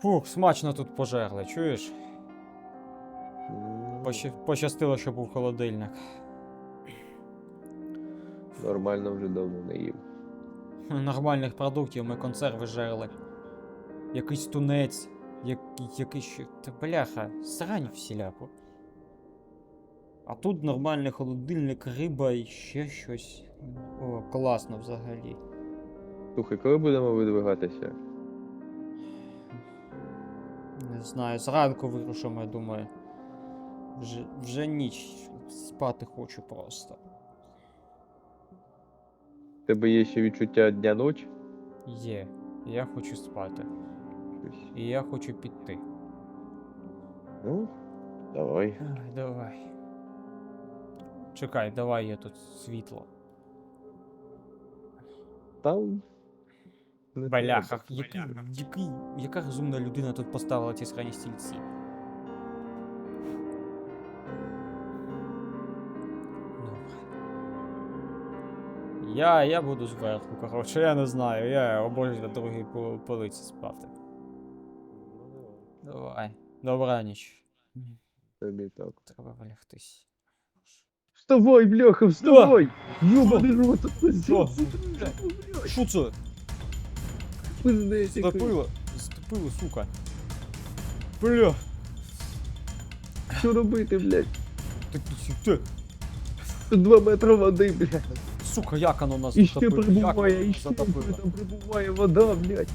Фух, смачно тут пожерли, чуєш? Поща- Пощастило, що був холодильник. Нормально вже давно не їм. Нормальних продуктів ми консерви жерли. Якийсь тунець, як, якийсь ще. Та бляха, срань всіляко. А тут нормальний холодильник, риба і ще щось. О, класно взагалі. Слухай, коли будемо видвигатися? Не знаю, зранку вирушимо, я думаю. Вже, вже ніч. Спати хочу просто. Тебе є ще відчуття дня ночі? Є. Я хочу спати. Щось. І я хочу піти. Ну, давай. Ай, давай. Чекай, давай я тут світло. Там. Не Бляха, який, який, яка розумна людина тут поставила ці срані стільці? Добре. Я, я буду зверху, коротше, я не знаю, я обожнюю на другій полиці спати. Ну, Давай. Добраніч. Тобі так. Треба вилягтись. Вставай, бляха, вставай! Ёбаный рот, Що? Що це? Пиздец, який. Стопило, стопило, сука. Бля, Що робити, блядь? ти, ти, Тут два метри води, блядь. сука, як воно нас І ще затопило? Як прибуває, і ще затопило? там прибуває вода, блядь.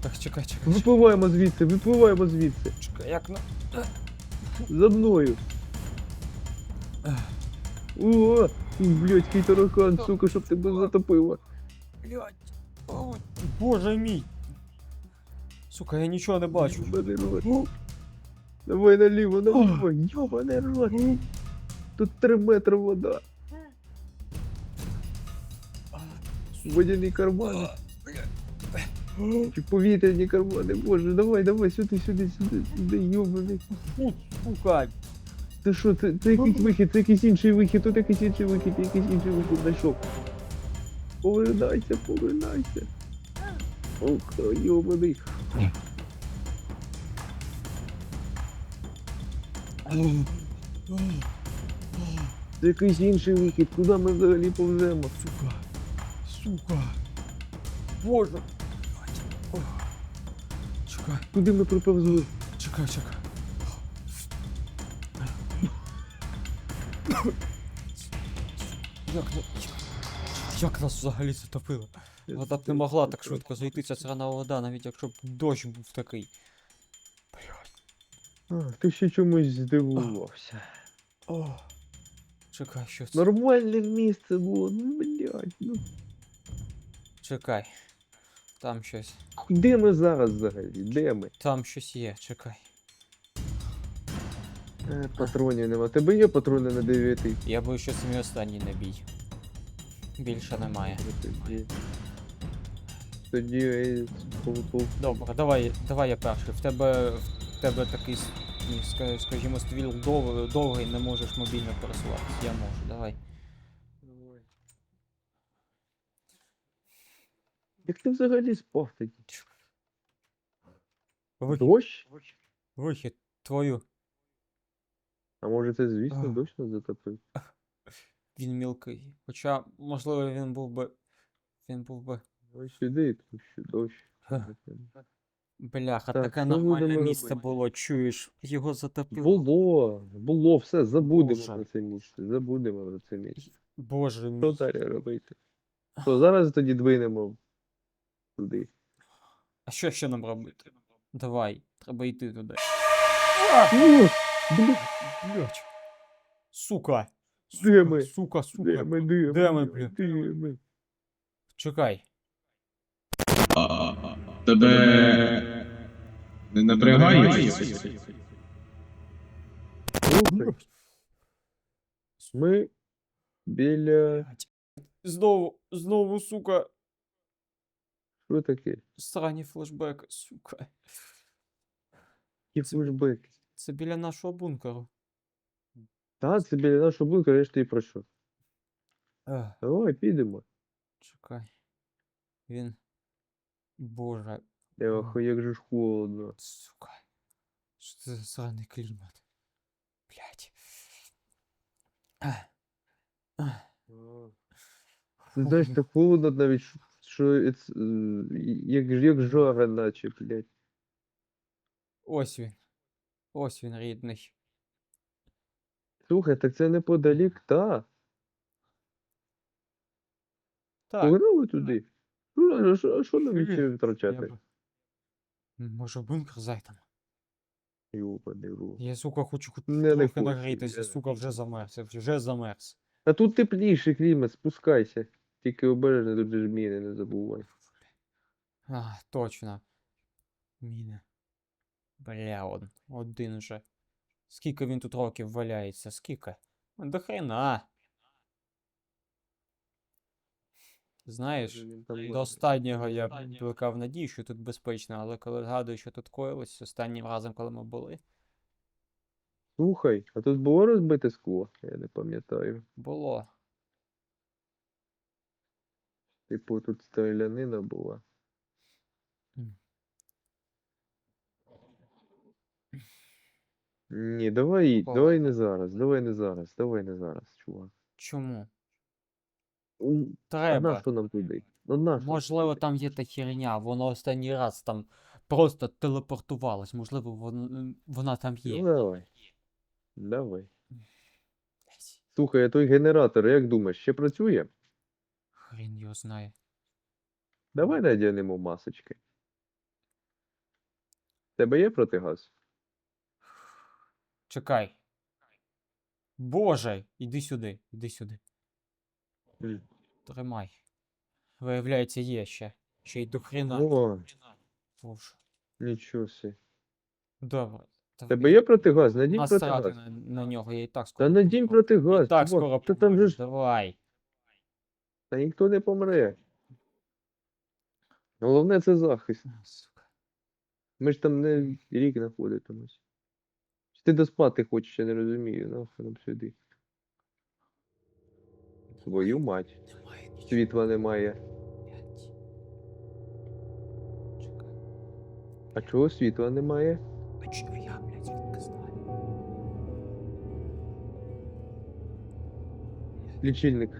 Так, чекай, чекай, чекай, Випливаємо звідси, випливаємо звідси. чекай, як на... За мною. О, блядь, який таракан, сука, щоб тебе затопило. Блядь, ой, боже мій. Сука, я нічого не бачу. Рот. Давай наліво, наліво, йобаний рот. Тут три метри вода. Водяні кармани. Чи повітряні кармани, боже, давай, давай, сюди, сюди, сюди, сюди, йобаний. Сука. Ти що, це, це якийсь вихід, це якийсь інший вихід, тут якийсь інший вихід, якийсь інший вихід знайшов. Повернайся, повернайся. Ох, йобаний. Це якийсь інший вихід, куди ми взагалі повземо? Сука. Сука. Боже. Чекай, Куди ми приповзли? чекай, чекай. Як, як нас взагалі затопило? Вода б не могла так швидко зайти, ця срана вода, навіть якщо б дощ був такий. А, ти ще чомусь здивувався. О. Чекай, що це? Нормальне місце було, ну блядь, ну. Чекай. Там щось. Де ми зараз взагалі? Де ми? Там щось є, чекай. Е, патронів нема. Тебе є патрони на 9 Я боюсь, що це мій останній набій. Більше немає. Тоді. Тоді Добре, давай, давай я перший. В тебе, в тебе такий, ска- скажімо, ствіл дов, довгий, не можеш мобільно пересуватися. Я можу, давай. Як ти взагалі спав тоді? Вихід, Дощ? вихід, твою. А може це, звісно, Ах. дощ нас затопив? Він мілкий. Хоча, можливо, він був би. Він був би. Ось сюди, тому що дощ. Бляха, Так, таке що нормальне будемо місце робити? було, чуєш, його затопило. Було, було, все, забудемо Боже. про це місце, забудемо про це місце. Боже Що мій. далі робити? То зараз тоді двинемо туди. А що ще нам робити? Давай, треба йти туди. Бля, Блять. Сука. Де ми? Сука, сука. де ми, де ми, де ми? Чекай. Тебе не напрягає? Ми біля... Знову, знову, сука, Що таке? срані флешбеки, сука. Які флешбеки? Це біля нашого бункеру. Та, це біля нашого бункера, я ж тобі про що? Ех, Давай, підемо. чекай. Він. Боже. Ох, як же ж холодно. Сука. Що це за сраний клімат? Блять. Ти знаєш, так холодно навіть, що- це, як, як жара наче, блядь. Ось він. Ось він рідний. Слухай, так це неподалік, та. Так. Погнали туди. Ну, а що, що нам Я втрачати? Може в бункер зайдемо? Йобаний. Я, сука, хочу хоч Не, не трохи хочу, нагрітися, я- сука, вже замерз, я вже замерз. А тут тепліший клімат, спускайся. Тільки обережно, тут же ж міни, не забувай. А, точно. Міни. Бля, он, один уже. Скільки він тут років валяється? Скільки? До хрена. Знаєш, до останнього я плекав надію, що тут безпечно, але коли згадую, що тут коїлось останнім разом, коли ми були, Слухай, а тут було розбите скло? Я не пам'ятаю. було. Типу, тут стрілянина була. Ні, давай, давай не зараз, давай не зараз, давай не зараз, чувак. Чому? Треба. на що нам туди? Ну на що? Можливо, там є та херня, воно останній раз там просто телепортувалось, можливо, вон- вона там Ну є. давай. Давай. Блядь, Слухай, а той генератор, як думаєш, ще працює? Хрін його знає. Давай надягнемо масочки. Тебе є протигаз? Чекай. Боже, іди сюди, іди сюди. Тримай. Виявляється, є ще. Ще й до хрена. О, Боже. нічого сі. Добре. Та Тебе є протигаз? Надінь Насрати протигаз. на, на нього, я і так Та скоро. надінь помру. протигаз. Так чувак, скоро. Та там же помру. ж Давай. та ніхто не помре. Головне це захист. Сука. Ми ж там не рік знаходитимось. Чи ти доспати хочеш, я не розумію, нахуй нам сюди. Твою мать. Світла немає. Чекай. А чого світла немає? А чого я, блядь, звідки знаю? Лічильник.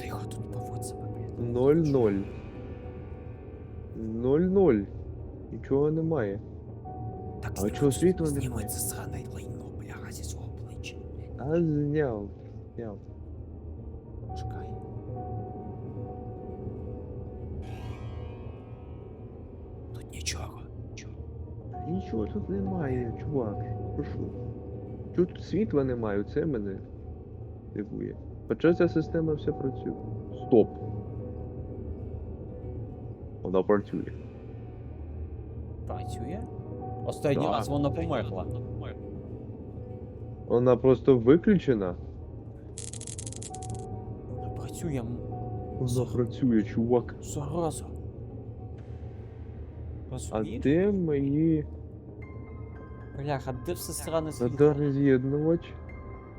Тихо тут поводь себе, блядь. 0-0. 0-0. Нічого немає. Так, А чого світла немає? Зніми це лайно, бляха, зі. А зняв. Зняв. Чекай. Тут нічого. Нічого тут немає, чувак. Прошу. Тут світла немає, це мене дивує. Хоча ця система все працює. Стоп. Вона працює. Працює? Останній Да. раз вона померла. Вона просто виключена. Працює. Вона працює, чувак. Зараза. А Розумієш? де мої Бляха, де все сране світло? радарний з'єднувач?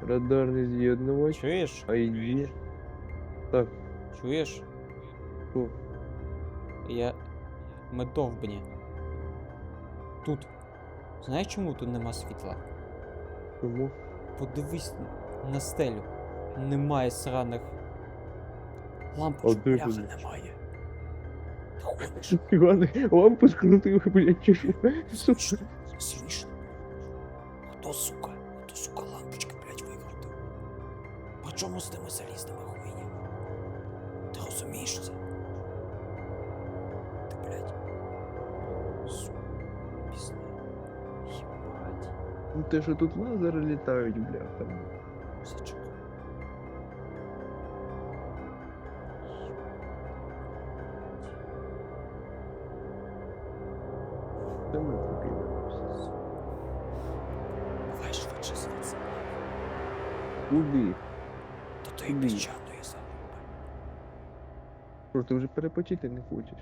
Радарний з'єднувач. Чуєш? ID. Так, Чуєш? що? Я. Ми довбні. Тут. Знаєш чому тут нема світла? Чому? Подивись на стелю. Немає сраних лампочок. Бляха, немає. Ти ходиш. Іване, лампу скрутив, блядь, чи що? Смішно. Смішно. Хто сука? Хто сука лампочки, блядь, викрутив? При чому з тими залізними хуйнями? Ти розумієш це? Те, що тут лазери літають, бляха. Та ми. Давай швидше звідси. Куди? До тої Куди? піщаної залупи. Що, ти вже перепочити не хочеш?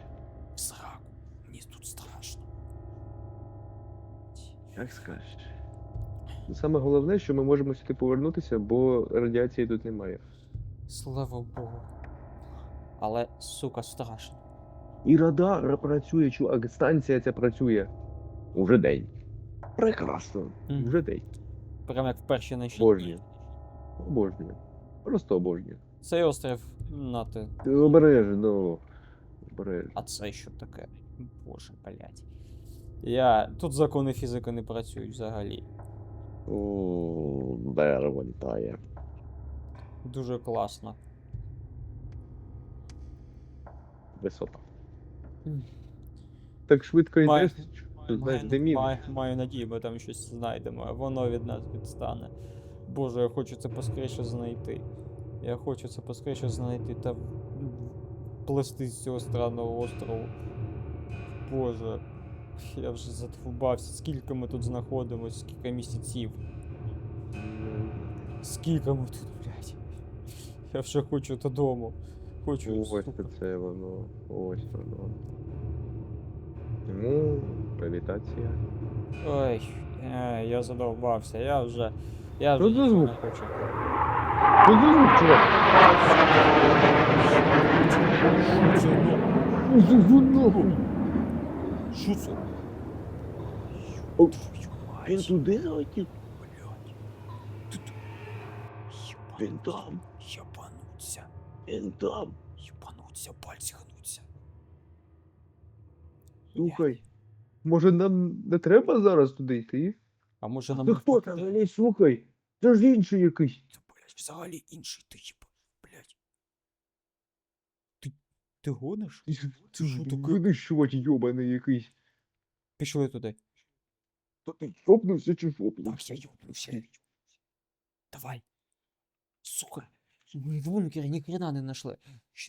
Сраку. Мені тут страшно. Як скажеш. Ну, Саме головне, що ми можемо сюди повернутися, бо радіації тут немає. Слава Богу. Але, сука, страшно. І радар працює, чувак, станція ця працює. Уже день. Прекрасно. Мгм. Вже день. Прям як в перші ночі. Обожнюю. Обожнюю. Просто обожнюю. Цей острів нати. Ти обережно. Обережно. А це що таке? Боже, блядь. Я. Тут закони фізики не працюють взагалі. О, дерево літає. Дуже класно. Висота. Так швидко йдеш, що знаєш, Маю, де маю, маю надію, ми там щось знайдемо, а воно від нас відстане. Боже, я хочу це поскоріше знайти. Я хочу це поскоріше знайти та плести з цього странного острову. Боже, я вже задовбався. Скільки ми тут знаходимося, скільки місяців. Скільки ми тут, блядь. Я вже хочу додому. Хочу. Ось сука. це воно. Ось воно. Ну, привітація. Ой, е, я задовбався, я вже. Я Що вже за звук? хочу. Що за звук, чувак? Що це? Що це? Він туди залетів? Він там. Єбануться. Він там. Єбануться, пальці гнуться. Слухай. Може нам не треба зараз туди йти? А може нам... Ти хто там взагалі, слухай? Це ж інший якийсь. Та, блядь, взагалі інший ти єба... Блядь. Ти... Ти гониш? Це що таке? Винищувач йобаний якийсь. Пішли туди. То ти чопнувся чи? Так, я ёбнувся. Давай. Сука. Ми в бункері ні хрена не знайшли.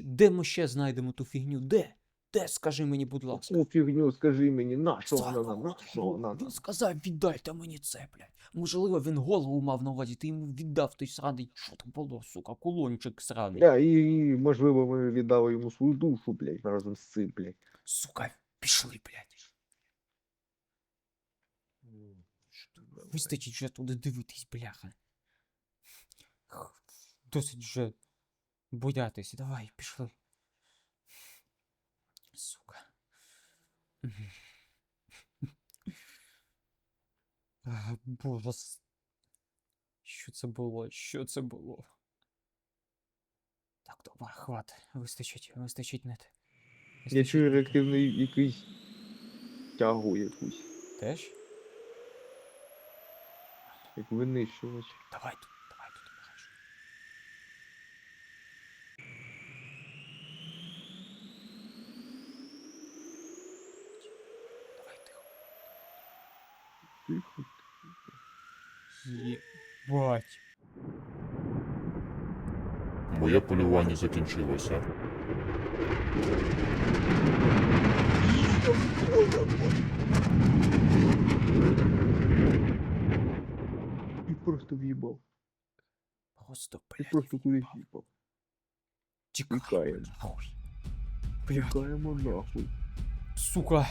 Де ми ще знайдемо ту фігню? Де? Де, скажи мені, будь ласка. О, фігню, скажи мені, на що вона нам? На що вона нам? Він сказав, віддайте мені це, блядь. Можливо, він голову мав на увазі, ти йому віддав той сраний. Що там було, сука, кулончик сраний. Да, і, і, можливо, ми віддали йому свою душу, блядь, разом з цим, блядь. Сука, пішли, блядь. Вистачить вже туди дивитись, бляха. Досить вже боятись. Давай, пішли. Сука. А, Боже. Що це було? Що це було? Так, добре, хват. Вистачить, вистачить нет. Я чую реактивний якийсь тягу якусь, Теж? Як винищувач. Давай тут, давай тут обережно. Давай тихо. Тихо. Єбать. Моє полювання закінчилося. І просто в'їбав. Просто, блядь, просто кудись в'їбав. Тікаємо. Тікаємо. нахуй. Блядь, Тікаємо нахуй. сука.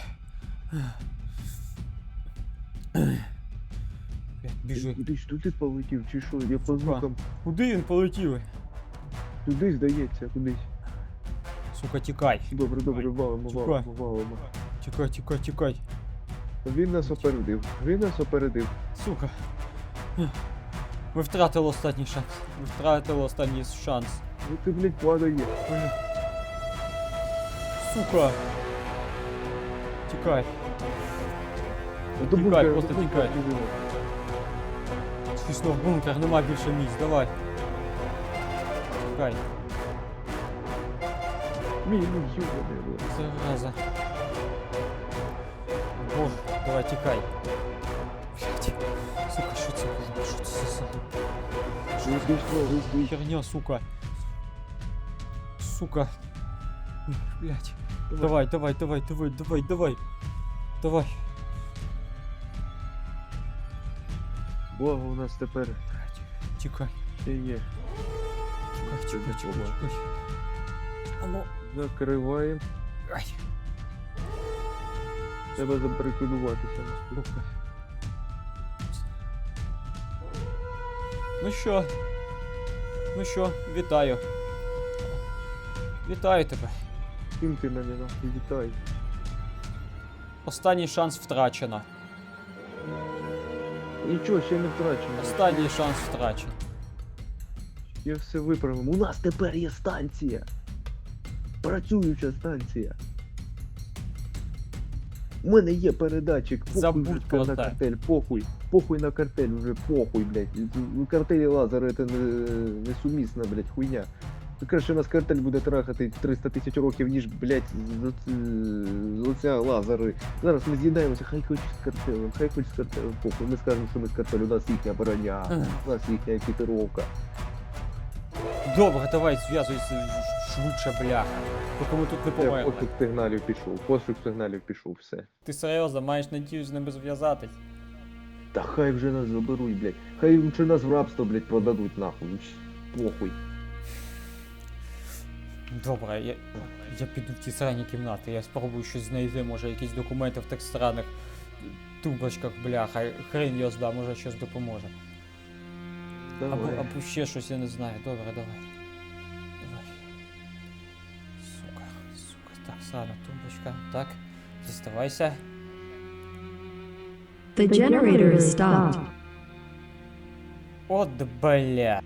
Блядь, біжи. Ти туди полетів, чи що? Я по звукам Куди він полетів? туди здається, кудись. Сука, тікай. Добре, добре, валимо, Тікай. валимо, валимо. Тікай, тікай, тікай. Він нас опередив. Він нас опередив. Сука. Ви втратили останній шанс. Ви втратили останній шанс. Ну ти, блядь, падає. Бля. Сука. Тікай. До Тікай, бункера, просто до бункера тікай. біжимо. Звісно, в бункер, нема більше місць, давай. Тікай. Мій, ну йобаний, блядь. Зараза. Боже, давай тікай. Що це за херня, сука? Сука. Блять. Давай, давай, давай, давай, давай, давай. Давай. Благо у нас тепер. Тікай. ще є. Тікай, тікай, тікай, тікай. А ну. Закриваємо. Ай. Треба забарикадуватися. Сука. Ну що? Ну що, вітаю. Вітаю тебе. чим ти мене нахуй вітаєш? Останній шанс втрачено. Нічого, ще не втрачено. Останній шанс втрачено. Я все виправимо. У нас тепер є станція. Працююча станція. У мене є передатчик, похуй Забудь вже на те. картель, похуй. Похуй на картель вже похуй, блядь. Картель і лазер це не, несумісна, блядь, хуйня. Краще нас картель буде трахати 300 тисяч років, ніж, блядь, з- з- з- оця лазери. Зараз ми з'їдаємося, хай хоч з картелем, хай хоч з картелем, похуй. Ми скажемо, що ми з картелю, у нас їхня броня, у нас їхня екіпіровка. Добре, давай зв'язуйся швидше, бляха. Поки ми тут не Все, померли. пошук сигналів пішов, пошук сигналів пішов, все. Ти серйозно, маєш надію з ними зв'язатись? Та хай вже нас заберуть, блядь. Хай лучше нас в рабство, блядь, продадуть нахуй. Похуй. Добре, я, я піду в ті срані кімнати, я спробую щось знайти, може якісь документи в тих странних тумбочках, бляха, хрен його зда, може щось допоможе. Або, Давай. або ще щось, я не знаю. Добре. Давай. Так, Сара, тумбочка. Так, заставайся. The generator is stopped. От бля.